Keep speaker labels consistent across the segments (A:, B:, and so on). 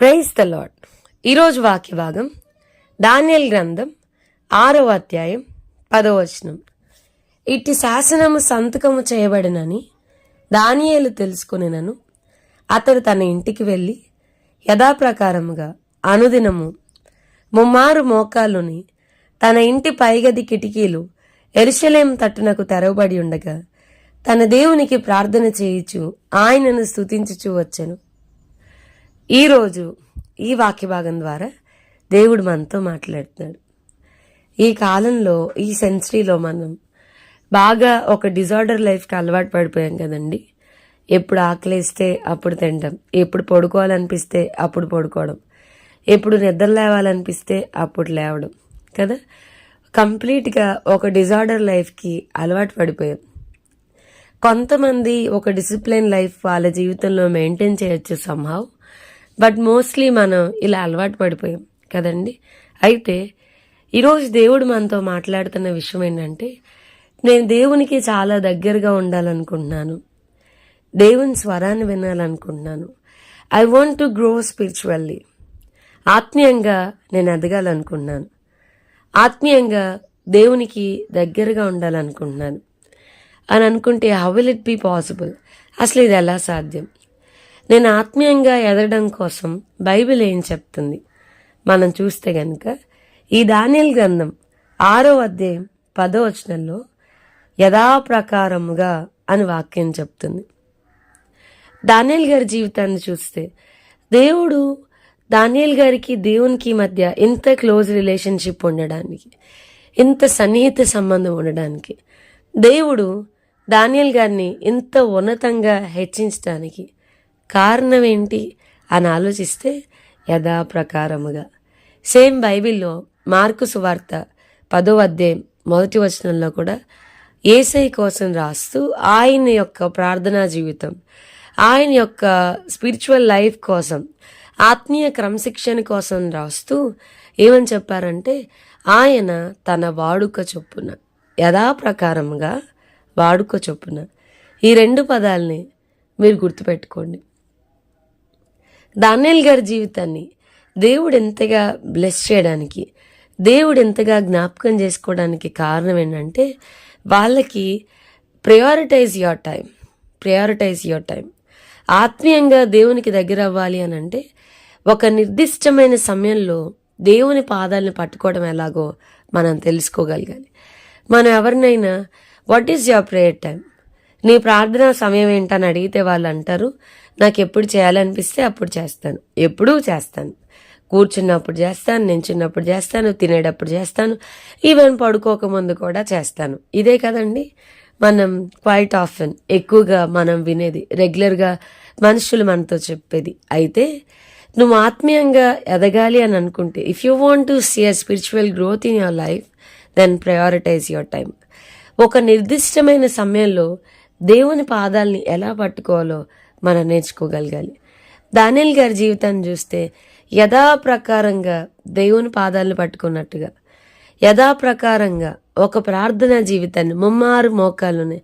A: Praise the lord ఈరోజు వాక్య భాగం దానియల్ గ్రంథం ఆరవ అధ్యాయం పదవచనం ఇట్టి శాసనము సంతకము చేయబడినని దానియేలు తెలుసుకునినను. అతడు తన ఇంటికి వెళ్ళి యథాప్రకారముగా అనుదినము ముమ్మారు మోకాలుని తన ఇంటి పైగది కిటికీలు ఎరుషలేం తట్టునకు తెరవబడి ఉండగా తన దేవునికి ప్రార్థన చేయుచు ఆయనను స్థుతించుచూ వచ్చెను. ఈరోజు ఈ వాక్య భాగం ద్వారా దేవుడు మనతో మాట్లాడుతున్నాడు. ఈ కాలంలో ఈ సెంచరీలో మనం బాగా ఒక డిజార్డర్ లైఫ్కి అలవాటు పడిపోయాం కదండి. ఎప్పుడు ఆకలిస్తే అప్పుడు తినడం ఎప్పుడు పడుకోవాలనిపిస్తే అప్పుడు పడుకోవడం. ఎప్పుడు నిద్ర లేవాలనిపిస్తే అప్పుడు లేవడం. కదా? కంప్లీట్గా ఒక డిజార్డర్ లైఫ్కి అలవాటు పడిపోయాం. కొంతమంది ఒక డిసిప్లిన్ లైఫ్ వాళ్ళ జీవితంలో మెయింటైన్ చేయొచ్చు సంహావ్ బట్ మోస్ట్లీ మనం ఇలా అలవాటు పడిపోయాం కదండి. అయితే ఈరోజు దేవుడు మనతో మాట్లాడుతున్న విషయం ఏంటంటే నేను దేవునికి చాలా దగ్గరగా ఉండాలనుకుంటున్నాను. దేవుని స్వరాన్ని వినాలనుకుంటున్నాను. I want to grow spiritually ఆత్మీయంగా నేను ఎదగాలనుకుంటున్నాను. ఆత్మీయంగా దేవునికి దగ్గరగా ఉండాలనుకుంటున్నాను. అని అనుకుంటే how will it be possible అసలు ఇది ఎలా సాధ్యం? నేను ఆత్మీయంగా ఎదగడం కోసం బైబిల్ ఏం చెప్తుంది? మనం చూస్తే గనుక ఈ దానియల్ గ్రంథం ఆరో అధ్యాయం పదో వచనంలో యథాప్రకారముగా అని వాక్యం చెప్తుంది. దానియల్ గారి జీవితాన్ని చూస్తే దేవుడు దానియల్ గారికి దేవునికి మధ్య ఇంత క్లోజ్ రిలేషన్షిప్ ఉండడానికి ఇంత సన్నిహిత సంబంధం ఉండడానికి దేవుడు దానియల్ గారిని ఇంత ఉన్నతంగా హెచ్చించడానికి కారణం ఏంటి అని ఆలోచిస్తే యథాప్రకారముగా. సేమ్ బైబిల్లో మార్కు సువార్త పదో అధ్యాయం మొదటి వచనంలో కూడా ఏసై కోసం రాస్తూ ఆయన యొక్క ప్రార్థనా జీవితం ఆయన యొక్క స్పిరిచువల్ లైఫ్ కోసం ఆత్మీయ క్రమశిక్షణ కోసం రాస్తూ ఏమని చెప్పారంటే ఆయన తన వాడుక చొప్పున యథాప్రకారంగా వాడుక చొప్పున ఈ రెండు పదాలని మీరు గుర్తుపెట్టుకోండి. దానియల్ గారి జీవితాన్ని దేవుడు ఎంతగా బ్లెస్ చేయడానికి దేవుడు ఎంతగా జ్ఞాపకం చేసుకోవడానికి కారణం ఏంటంటే వాళ్ళకి prioritise your time prioritise your time ఆత్మీయంగా దేవునికి దగ్గర అవ్వాలి అని అంటే ఒక నిర్దిష్టమైన సమయంలో దేవుని పాదాలను పట్టుకోవడం ఎలాగో మనం తెలుసుకోగలగాలి. మనం ఎవరినైనా what is your prayer time నీ ప్రార్థన సమయం ఏంటని అడిగితే వాళ్ళు అంటారు నాకు ఎప్పుడు చేయాలనిపిస్తే అప్పుడు చేస్తాను. ఎప్పుడూ చేస్తాను. కూర్చున్నప్పుడు చేస్తాను నించున్నప్పుడు చేస్తాను తినేటప్పుడు చేస్తాను ఈవెన్ పడుకోకముందు కూడా చేస్తాను. ఇదే కదండి మనం క్వైట్ ఆఫెన్ ఎక్కువగా మనం వినేది రెగ్యులర్గా మనుషులు మనతో చెప్పేది. అయితే నువ్వు ఆత్మీయంగా ఎదగాలి అని అనుకుంటే if you want to see a spiritual growth in your life then prioritise your time ఒక నిర్దిష్టమైన సమయంలో దేవుని పాదాలని ఎలా పట్టుకోవాలో మనం నేర్చుకోగలగాలి. దానిల్ గారి జీవితాన్ని చూస్తే యథాప్రకారంగా దేవుని పాదాలను పట్టుకున్నట్టుగా యథాప్రకారంగా ఒక ప్రార్థన జీవితాన్ని ముమ్మారు మోకాలుని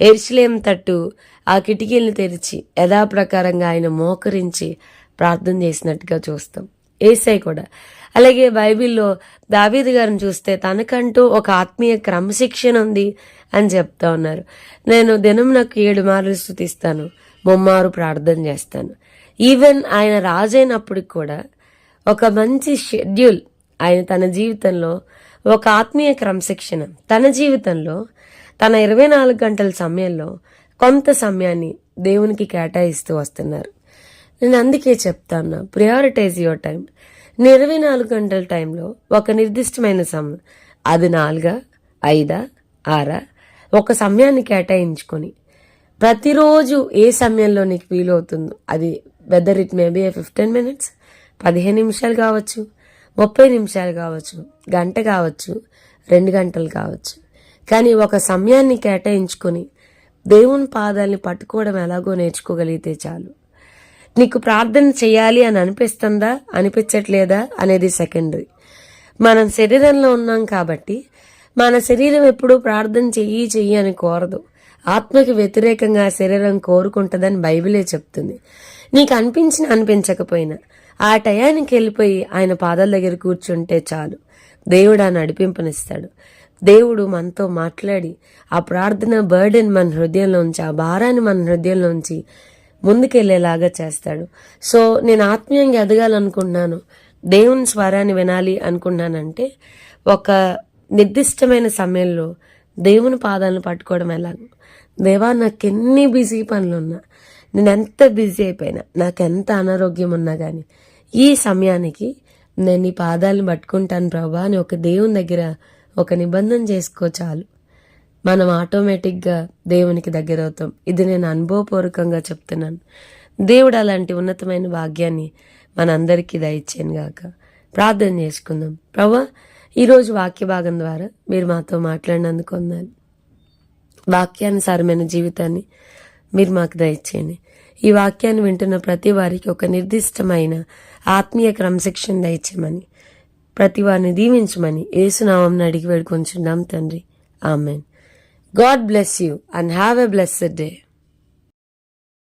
A: ఎర్చిలేం తట్టు ఆ కిటికీలను తెరిచి యథాప్రకారంగా ఆయన మోకరించి ప్రార్థన చేసినట్టుగా చూస్తాం. ఏసై కూడా అలాగే బైబిల్లో దావీదు గారిని చూస్తే తనకంటూ ఒక ఆత్మీయ క్రమశిక్షణ ఉంది అని చెప్తా ఉన్నారు. నేను దినం నాకు ఏడు మార్లు స్థుతిస్తాను ముమ్మారు ప్రార్థన చేస్తాను. ఈవెన్ ఆయన రాజైనప్పటికి కూడా ఒక మంచి షెడ్యూల్ ఆయన తన జీవితంలో ఒక ఆత్మీయ క్రమశిక్షణ. తన జీవితంలో తన ఇరవై నాలుగు గంటల సమయంలో కొంత సమయాన్ని దేవునికి కేటాయిస్తూ వస్తున్నారు. నేను అందుకే చెప్తాను ప్రియారిటైజ్ యువర్ టైం ఇరవై నాలుగు గంటల టైంలో ఒక నిర్దిష్టమైన సమయం అది నాలుగా ఐదా ఆరా ఒక సమయాన్ని కేటాయించుకొని ప్రతిరోజు ఏ సమయంలో నీకు వీలవుతుందో అది whether it may fifteen minutes పదిహేను నిమిషాలు కావచ్చు ముప్పై నిమిషాలు కావచ్చు గంట కావచ్చు రెండు గంటలు కావచ్చు. కానీ ఒక సమయాన్ని కేటాయించుకొని దేవుని పాదాలని పట్టుకోవడం ఎలాగో నేర్చుకోగలిగితే చాలు. నీకు ప్రార్థన చేయాలి అని అనిపిస్తుందా? అనిపించట్లేదా? అనేది సెకండరీ మనం శరీరంలో ఉన్నాం కాబట్టి మన శరీరం ఎప్పుడూ ప్రార్థన చెయ్యి చెయ్యి అని కోరదు. ఆత్మకి వ్యతిరేకంగా శరీరం కోరుకుంటుందని బైబిలే చెప్తుంది. నీకు అనిపించినా అనిపించకపోయినా ఆ టయానికి వెళ్ళిపోయి ఆయన పాదాల దగ్గర కూర్చుంటే చాలు. దేవుడు ఆ నడిపింపనిస్తాడు. దేవుడు మనతో మాట్లాడి ఆ ప్రార్థన బర్డెన్ మన హృదయంలోంచి ఆ భారాన్ని మన హృదయంలోంచి ముందుకెళ్ళేలాగా చేస్తాడు. సో నేను ఆత్మీయంగా ఎదగాలనుకుంటున్నాను. దేవుని స్వరాన్ని వినాలి అనుకున్నానంటే ఒక నిర్దిష్టమైన సమయంలో దేవుని పాదాలను పట్టుకోవడం ఎలా? దేవా నాకు ఎన్ని బిజీ పనులు ఉన్నా నేను ఎంత బిజీ అయిపోయినా నాకు ఎంత అనారోగ్యం ఉన్నా కానీ ఈ సమయానికి నేను నీ పాదాలను పట్టుకుంటాను ప్రభా అని ఒక దేవుని దగ్గర ఒక నిబంధన చేసుకో చాలు. మనం ఆటోమేటిక్గా దేవునికి దగ్గర అవుతాం ఇది నేను అనుభవపూర్వకంగా చెప్తున్నాను. దేవుడు అలాంటి ఉన్నతమైన భాగ్యాన్ని మనందరికీ దయచేను గాక. ప్రార్థన చేసుకుందాం. ప్రభా ఈరోజు వాక్య భాగం ద్వారా మీరు మాతో మాట్లాడినందుకు వందాలు. వాక్యానుసారమైన జీవితాన్ని మీరు మాకు దయచేయండి. ఈ వాక్యాన్ని వింటున్న ప్రతి వారికి ఒక నిర్దిష్టమైన ఆత్మీయ క్రమశిక్షణ దయచేయమని ప్రతి వారిని దీవించమని ఏసునామం అడిగి వేడుకొంచున్నాం తండ్రి. Amen. God bless you and have a blessed day.